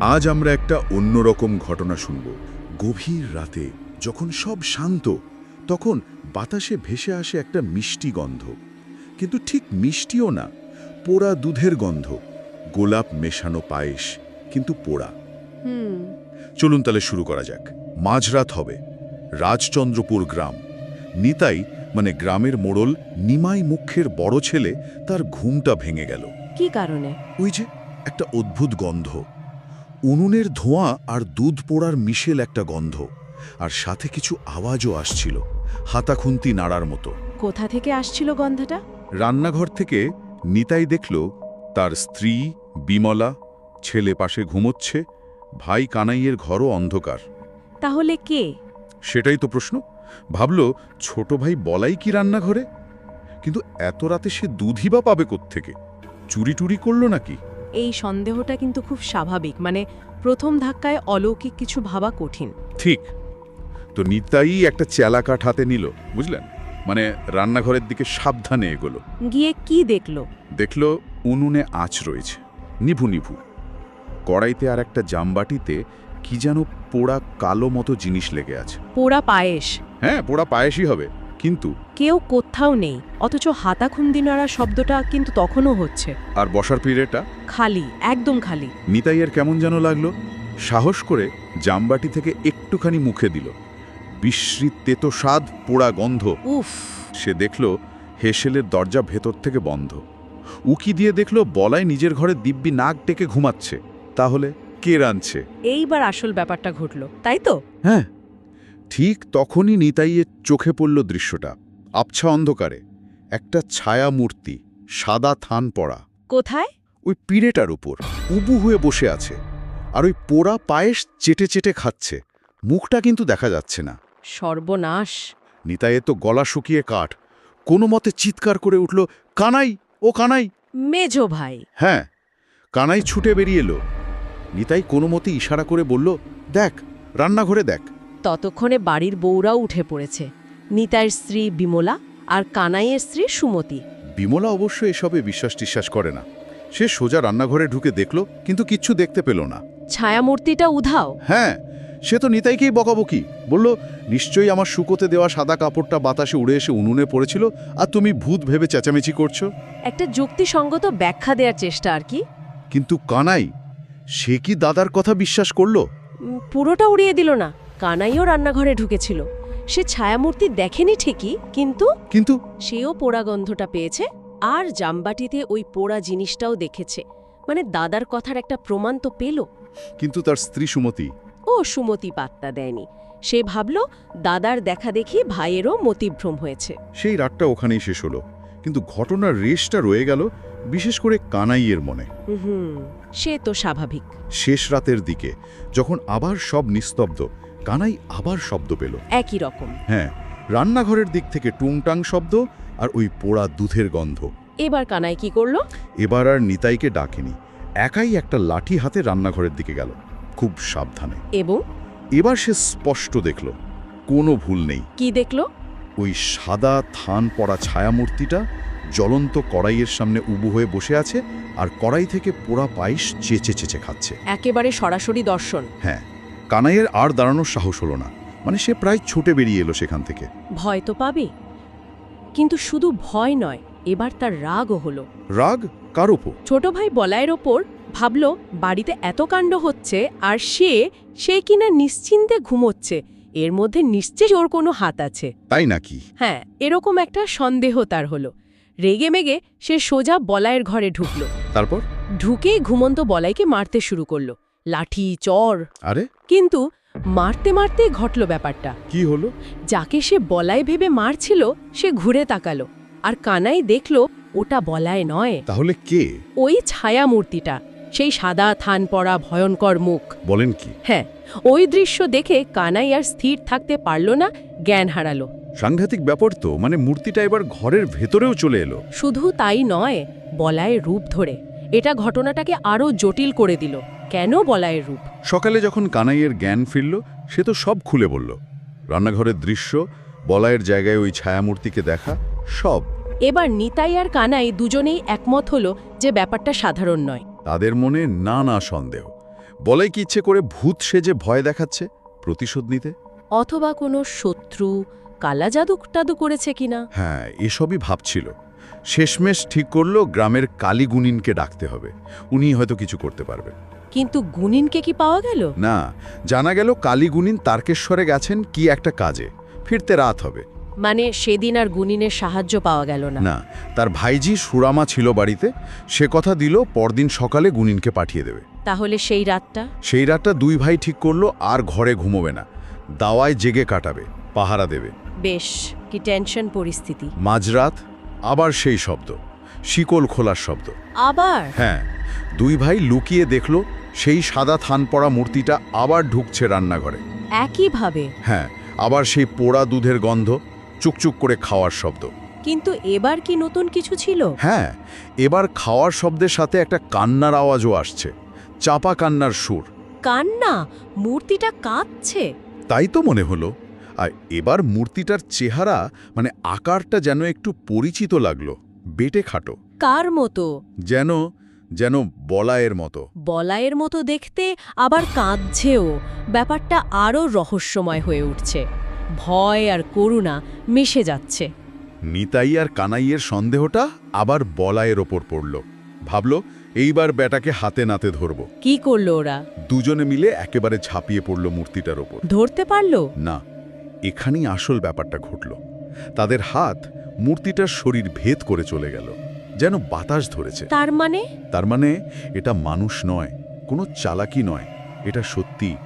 আজ আমরা একটা অন্যরকম ঘটনা শুনব। গভীর রাতে যখন সব শান্ত তখন বাতাসে ভেসে আসে একটা মিষ্টি গন্ধ। কিন্তু ঠিক মিষ্টিও না পোড়া দুধের গন্ধ। গোলাপ মেশানো পায়েস কিন্তু পোড়া। চলুন তাহলে শুরু করা যাক। মাঝরাত হবে। রাজচন্দ্রপুর গ্রাম। নিতাই মানে গ্রামের মোড়ল নিমাই মুখের বড় ছেলে তার ঘুমটা ভেঙে গেল। কি কারণে? ওই যে একটা অদ্ভুত গন্ধ। উনুনের ধোঁয়া আর দুধ পোড়ার মিশেল একটা গন্ধ আর সাথে কিছু আওয়াজও আসছিল হাতাখুন্তি নাড়ার মতো। কোথা থেকে আসছিল গন্ধটা? রান্নাঘর থেকে নিতাই দেখল তার স্ত্রী বিমলা ছেলে পাশে ঘুমোচ্ছে ভাই কানাইয়ের ঘরও অন্ধকার। তাহলে কে? সেটাই তো প্রশ্ন। ভাবল ছোট ভাই বলাই কি রান্নাঘরে? কিন্তু এত রাতে সে দুধই বা পাবে কোত্থেকে? চুরি টুরি করল নাকি? এই সন্দেহটা কিন্তু খুব স্বাভাবিক। মানে প্রথম ধাক্কায় অলৌকিক কিছু ভাবা কঠিন। ঠিক। তো নিতাই একটা চেলাকাঠ হাতে নিল বুঝলেন? মানে রান্নাঘরের দিকে সাবধানে এগোলো। গিয়ে কি দেখল? দেখল উনুনে আঁচ রয়েছে। নিভু নিভু। কড়াইতে আর একটা জামবাটিতে কি যেন পোড়া কালো মতো জিনিস লেগে আছে। পোড়া পায়েস। হ্যাঁ পোড়া পায়েসই হবে। কিন্তু কেউ কোথাও নেই অথচ হাতাখুন্দি নাড়া শব্দটা কিন্তু তখনও হচ্ছে। আর বসার পিড়েটা? খালি একদম খালি। নিতাইয়ের কেমন যেন লাগল সাহস করে জামবাটি থেকে একটুখানি মুখে দিল। বিশ্রী তেতো স্বাদ পোড়া গন্ধ। উফ। সে দেখল হেসেলের দরজা ভেতর থেকে বন্ধ। উকি দিয়ে দেখল বলাই নিজের ঘরে দিব্যি নাক ডেকে ঘুমাচ্ছে। তাহলে কে রাঁধছে এইবার আসল ব্যাপারটা ঘটল তাই তো? হ্যাঁ। ঠিক তখনই নিতাইয়ের চোখে পড়ল দৃশ্যটা আবছা অন্ধকারে। একটা ছায়া মূর্তি সাদা থান পড়া কোথায়? ওই পিড়েটার উপর উবু হয়ে বসে আছে। আর ওই পোড়া পায়েস চেটে চেটে খাচ্ছে। মুখটা কিন্তু দেখা যাচ্ছে না। সর্বনাশ। নিতাইয়ের তো গলা শুকিয়ে কাঠ। কোনো মতে চিৎকার করে উঠল কানাই ও কানাই! মেজো ভাই। হ্যাঁ কানাই ছুটে বেরিয়ে এলো। নিতাই কোনো মতে ইশারা করে বলল দেখ রান্নাঘরে দেখ। ততক্ষণে বাড়ির বউরাও উঠে পড়েছে। নিতাইয়ের স্ত্রী বিমলা আর কানাইয়ের স্ত্রী সুমতি। বিমলা অবশ্য এসবে বিশ্বাস টিশ্বাস করে না। সে সোজা রান্নাঘরে ঢুকে দেখল কিন্তু কিচ্ছু দেখতে পেল না। ছায়ামূর্তিটা উধাও। হ্যাঁ সে তো নিতাইকেই বকাবকি। বলল নিশ্চয়ই আমার শুকোতে দেওয়া সাদা কাপড়টা বাতাসে উড়ে এসে উনুনে পড়েছিল আর তুমি ভূত ভেবে চেঁচামেচি করছ? একটা যুক্তিসঙ্গত ব্যাখ্যা দেওয়ার চেষ্টা আর কি। কিন্তু কানাই সে কি দাদার কথা বিশ্বাস করল? পুরোটা উড়িয়ে দিল না। কানাইও রান্নাঘরে ঢুকেছিল। সে ছায়ামূর্তি দেখেনি ঠিকই কিন্তু কিন্তু সেও পোড়া গন্ধটা পেয়েছে আর জামবাটিতে ওই পোড়া জিনিসটাও দেখেছে। মানে দাদার কথার একটা প্রমাণ তো পেল। কিন্তু তার স্ত্রী সুমতি। ও সুমতি পাত্তা দেয়নি। সে ভাবল দাদার দেখা দেখি ভাইয়েরও মতিভ্রম হয়েছে। সেই রাতটা ওখানেই শেষ হলো। কিন্তু ঘটনার রেশটা রয়ে গেল বিশেষ করে কানাইয়ের মনে। সে তো স্বাভাবিক। শেষ রাতের দিকে যখন আবার সব নিস্তব্ধ কানাই আবার শব্দ পেল। একই রকম। হ্যাঁ রান্নাঘরের দিক থেকে টুংটাং শব্দ আর ওই পোড়া দুধের গন্ধ। এবার কানাই কি করল? এবার আর নিতাইকে ডাকেনি। একাই একটা লাঠি হাতে রান্নাঘরের দিকে গেল খুব সাবধানে। এবং? এবার সে স্পষ্ট দেখল কোনো ভুল নেই। কি দেখল? ওই সাদা থান পড়া ছায়ামূর্তিটা জ্বলন্ত কড়াইয়ের সামনে উবু হয়ে বসে আছে আর কড়াই থেকে পোড়া পায়েস চেচে চেচে খাচ্ছে। একেবারে সরাসরি দর্শন। হ্যাঁ কানাইয়ের আর দাঁড়ানোর সাহস হলো না। মানে সে প্রায় ছুটে বেরিয়ে এলো সেখান থেকে। ভয় তো পাবে। কিন্তু শুধু ভয় নয় এবার তার রাগও হলো। রাগ কার উপর ছোট ভাই বলায়ের ওপর ভাবল বাড়িতে এত কাণ্ড হচ্ছে আর সে সে কিনা নিশ্চিন্তে ঘুমোচ্ছে। এর মধ্যে নিশ্চয়ই ওর কোনো হাত আছে। তাই নাকি? হ্যাঁ এরকম একটা সন্দেহ তার হলো। রেগে মেগে সে সোজা বলায়ের ঘরে ঢুকল। তারপর? ঢুকেই ঘুমন্ত বলাইকে মারতে শুরু করল। লাঠি চর। আরে? কিন্তু মারতে মারতে ঘটল ব্যাপারটা। কি হলো? যাকে সে বলায় ভেবে মারছিল সে ঘুরে তাকালো। আর কানাই দেখল ওটা বলায় নয়। তাহলে কে? ওই ছায়া মূর্তিটা সেই সাদা থান পড়া ভয়ঙ্কর মুখ। বলেন কি? হ্যাঁ ওই দৃশ্য দেখে কানাই আর স্থির থাকতে পারল না জ্ঞান হারালো। সাংঘাতিক ব্যাপার তো মানে মূর্তিটা এবার ঘরের ভেতরেও চলে এলো। শুধু তাই নয় বলায়ের রূপ ধরে। এটা ঘটনাটাকে আরও জটিল করে দিল। কেন বলায়ের রূপ? সকালে যখন কানাইয়ের জ্ঞান ফিরল সে তো সব খুলে বলল। রান্নাঘরের দৃশ্য বলায়ের জায়গায় ওই ছায়ামূর্তিকে দেখা সব। এবার নিতাই আর কানাই দুজনেই একমত হলো যে ব্যাপারটা সাধারণ নয়। তাদের মনে নানা সন্দেহ। বলাই কি ইচ্ছে করে ভূত সেজে ভয় দেখাচ্ছে প্রতিশোধ নিতে? অথবা কোনো শত্রু কালা জাদু টাদু করেছে কিনা? হ্যাঁ এসবই ভাবছিল। শেষমেশ ঠিক করল গ্রামের কালীগুনিনকে ডাকতে হবে। উনি হয়তো কিছু করতে পারবে। কিন্তু গুনিনকে কি পাওয়া গেল? না জানা গেল কালীগুনিন তারকেশ্বরে গেছেন কি একটা কাজে। ফিরতে রাত হবে। মানে সেদিন আর গুনিনের সাহায্য পাওয়া গেল না। না তার ভাইজি সুরামা ছিল বাড়িতে সে কথা দিল পরদিন সকালে গুনিনকে পাঠিয়ে দেবে। তাহলে সেই রাতটা? সেই রাতটা দুই ভাই ঠিক করল আর ঘরে ঘুমোবে না। দাওয়ায় জেগে কাটাবে পাহারা দেবে। বেশ কি টেনশন পরিস্থিতি। মাঝরাত আবার সেই শব্দ শিকল খোলার শব্দ। আবার? হ্যাঁ দুই ভাই লুকিয়ে দেখল সেই সাদা থান পড়া মূর্তিটা আবার ঢুকছে রান্নাঘরে। একইভাবে? হ্যাঁ আবার সেই পোড়া দুধের গন্ধ চুকচুক করে খাওয়ার শব্দ। কিন্তু এবার কি নতুন কিছু ছিল? হ্যাঁ এবার খাওয়ার শব্দের সাথে একটা কান্নার আওয়াজও আসছে। চাপা কান্নার সুর। কান্না? মূর্তিটা কাঁদছে তাই তো মনে হলো। আর এবার মূর্তিটার চেহারা মানে আকারটা যেন একটু পরিচিত লাগল বেটে খাটো। কার মতো? যেন যেন বলায়ের মতো। বলায়ের মতো দেখতে আবার কাঁদছেও। ব্যাপারটা আরও রহস্যময় হয়ে উঠছে। ভয় আর করুণা মিশে যাচ্ছে। নিতাই আর কানাইয়ের সন্দেহটা আবার বলায়ের ওপর পড়ল। ভাবল এইবার বেটাকে হাতে নাতে ধরব। কি করল ওরা? দুজনে মিলে একেবারে ঝাঁপিয়ে পড়ল মূর্তিটার ওপর। ধরতে পারল? না এখানেই আসল ব্যাপারটা ঘটল। তাদের হাত মূর্তিটার শরীর ভেদ করে চলে গেল যেন বাতাস ধরেছে। তার মানে? তার মানে এটা মানুষ নয় কোনো চালাকি নয় এটা সত্যি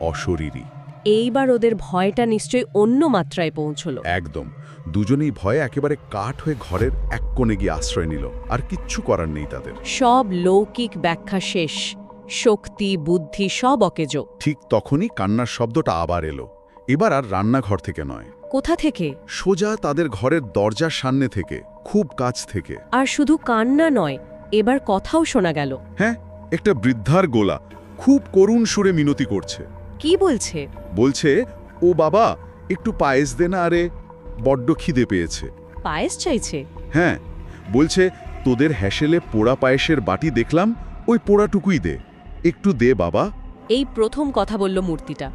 অশরীরী। এইবার ওদের ভয়টা নিশ্চয়ই অন্য মাত্রায় পৌঁছলো। একদম। দুজনেই ভয়ে একেবারে কাঠ হয়ে ঘরের এক কোণে গিয়ে আশ্রয় নিল আর কিচ্ছু করার নেই তাদের। সব লৌকিক ব্যাখ্যা শেষ। শক্তি বুদ্ধি সব অকেজ। ঠিক তখনই কান্নার শব্দটা আবার এলো। এবার আর রান্নাঘর থেকে নয়। কোথা থেকে? সোজা তাদের ঘরের দরজার সামনে থেকে খুব কাছ থেকে। আর শুধু কান্না নয় এবার কথাও শোনা গেল। হ্যাঁ একটা বৃদ্ধার গোলা। খুব করুণ সুরে মিনতি করছে। কি বলছে? বলছে ও বাবা একটু পায়েস দে না আরে বড্ড খিদে পেয়েছে। পায়েস চাইছে? হ্যাঁ বলছে তোদের হ্যাসেলে পোড়া পায়েসের বাটি দেখলাম ওই পোড়াটুকুই দে একটু দে বাবা। এই প্রথম কথা বলল মূর্তিটা।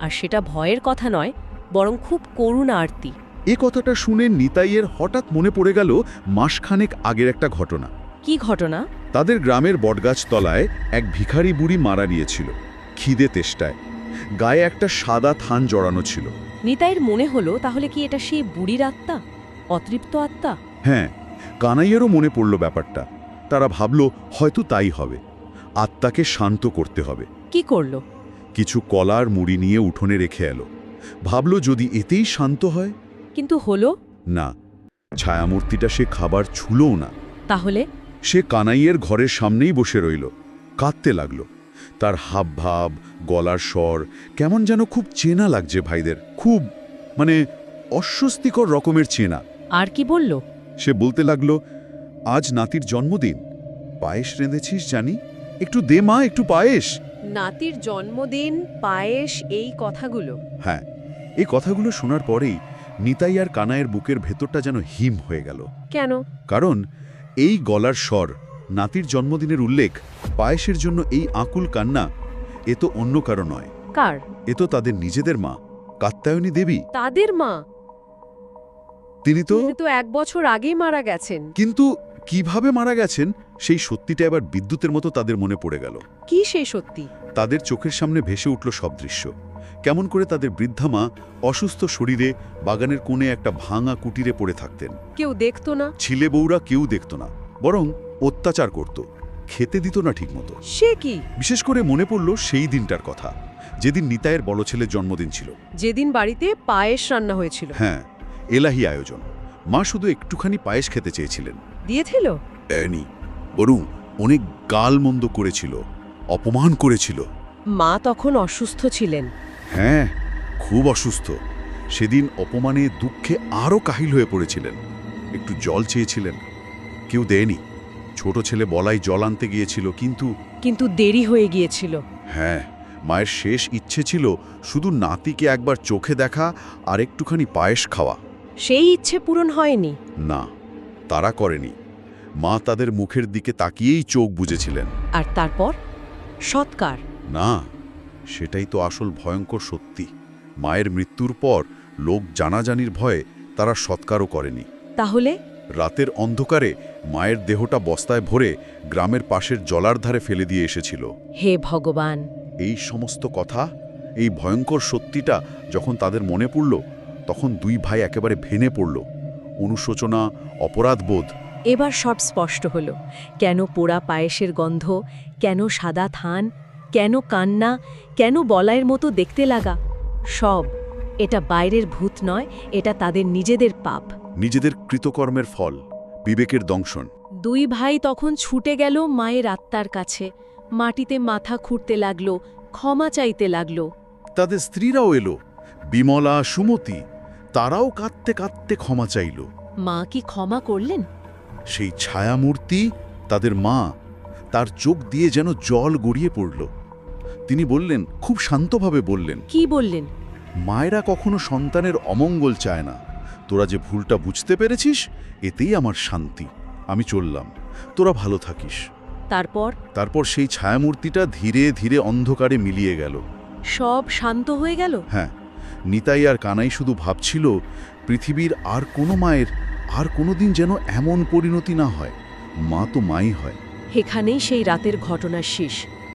আর সেটা ভয়ের কথা নয় বরং খুব করুণা আরতি এ কথাটা শুনে নিতাইয়ের হঠাৎ মনে পড়ে গেল মাসখানেক আগের একটা ঘটনা। কি ঘটনা? তাদের গ্রামের বটগাছ তলায় এক ভিখারি বুড়ি মারা নিয়েছিল খিদে তেষ্টায়। গায়ে একটা সাদা থান জড়ানো ছিল। নিতাইয়ের মনে হলো তাহলে কি এটা সেই বুড়ির আত্মা? অতৃপ্ত আত্মা? হ্যাঁ কানাইয়েরও মনে পড়ল ব্যাপারটা। তারা ভাবল হয়তো তাই হবে। আত্মাকে শান্ত করতে হবে। কি করল? কিছু কলার মুড়ি নিয়ে উঠোনে রেখে এলো। ভাবল যদি এতেই শান্ত হয়? কিন্তু হলো? না ছায়ামূর্তিটা সে খাবার ছুলও না। তাহলে? সে কানাইয়ের ঘরের সামনেই বসে রইল। কাঁদতে লাগল। তার হাবভাব গলার স্বর কেমন যেন খুব চেনা লাগছে ভাইদের খুব মানে অস্বস্তিকর রকমের চেনা। আর কি বলল? সে বলতে লাগল আজ নাতির জন্মদিন পায়েস রেঁধেছিস জানি? একটু দে মা একটু পায়েস। নাতির জন্মদিন পায়েস এই কথাগুলো। হ্যাঁ এই কথাগুলো শোনার পরেই নিতাই আর কানায়ের বুকের ভেতরটা যেন হিম হয়ে গেল। কেন? কারণ এই গলার স্বর নাতির জন্মদিনের উল্লেখ পায়েসের জন্য এই আকুল কান্না এ তো অন্য কারও নয়। কার? এ তো তাদের নিজেদের মা কাত্যায়নী দেবী। তাদের মা? তিনি তো তো এক বছর আগেই মারা গেছেন। কিন্তু কীভাবে মারা গেছেন সেই সত্যিটা এবার বিদ্যুতের মতো তাদের মনে পড়ে গেল। কি সেই সত্যি? তাদের চোখের সামনে ভেসে উঠল সব দৃশ্য। কেমন করে তাদের বৃদ্ধা মা অসুস্থ শরীরে বাগানের কোণে একটা ভাঙা কুটিরে পড়ে থাকতেন। কেউ দেখতো না? ছিলে বউরা কেউ দেখত না। বরং অত্যাচার করত খেতে দিত না ঠিকমতো। সে কি? বিশেষ করে মনে পড়ল সেই দিনটার কথা যেদিন নিতায়ের বড় ছেলের জন্মদিন ছিল। যেদিন বাড়িতে পায়েস রান্না হয়েছিল। হ্যাঁ এলাহি আয়োজন। মা শুধু একটুখানি পায়েস খেতে চেয়েছিলেন। দিয়েছিল? এনি বরং অনেক গালমন্দ করেছিল অপমান করেছিল। মা তখন অসুস্থ ছিলেন। হ্যাঁ খুব অসুস্থ। সেদিন অপমানে দুঃখে আরও কাহিল হয়ে পড়েছিলেন। একটু জল চেয়েছিলেন। কেউ দেয়নি। ছোট ছেলে বলাই জল আনতে গিয়েছিল কিন্তু কিন্তু দেরি হয়ে গিয়েছিল। হ্যাঁ মায়ের শেষ ইচ্ছে ছিল শুধু নাতিকে একবার চোখে দেখা আর একটুখানি পায়েস খাওয়া। সেই ইচ্ছে পূরণ হয়নি। না তারা করেনি। মা তাদের মুখের দিকে তাকিয়েই চোখ বুজেছিলেন। আর তারপর? সৎকার। না সেটাই তো আসল ভয়ঙ্কর সত্যি। মায়ের মৃত্যুর পর লোক জানাজানির ভয়ে তারা সৎকারও করেনি। তাহলে? রাতের অন্ধকারে মায়ের দেহটা বস্তায় ভরে গ্রামের পাশের জলার ধারে ফেলে দিয়ে এসেছিল। হে ভগবান। এই সমস্ত কথা এই ভয়ঙ্কর সত্যিটা যখন তাদের মনে পড়ল তখন দুই ভাই একেবারে ভেনে পড়ল। অনুশোচনা অপরাধবোধ। এবার সব স্পষ্ট হলো। কেন পোড়া পায়েসের গন্ধ? কেন সাদা থান? কেন কান্না? কেন বলাইয়ের মতো দেখতে লাগা? সব এটা বাইরের ভূত নয় এটা তাদের নিজেদের পাপ। নিজেদের কৃতকর্মের ফল। বিবেকের দংশন। দুই ভাই তখন ছুটে গেল মায়ের আত্মার কাছে। মাটিতে মাথা খুঁড়তে লাগল ক্ষমা চাইতে লাগল। তাদের স্ত্রীরাও এলো বিমলা সুমতি তারাও কাঁদতে কাঁদতে ক্ষমা চাইল। মা কি ক্ষমা করলেন? সেই ছায়ামূর্তি তাদের মা তার চোখ দিয়ে যেন জল গড়িয়ে পড়ল। তিনি বললেন খুব শান্তভাবে বললেন কি বললেন? মায়েরা কখনো সন্তানের অমঙ্গল চায় না। তোরা যে ভুলটা বুঝতে পেরেছিস এতেই আমার শান্তি। আমি চললাম। তোরা ভালো থাকিস। তারপর? তারপর সেই ছায়ামূর্তিটা ধীরে ধীরে অন্ধকারে মিলিয়ে গেল। সব শান্ত হয়ে গেল? হ্যাঁ। নিতাই আর কানাই শুধু ভাবছিল পৃথিবীর আর কোনো মায়ের আর কোনো দিন যেন এমন পরিণতি না হয়। মা তো মাই হয়। এখানেই সেই রাতের ঘটনার শেষ।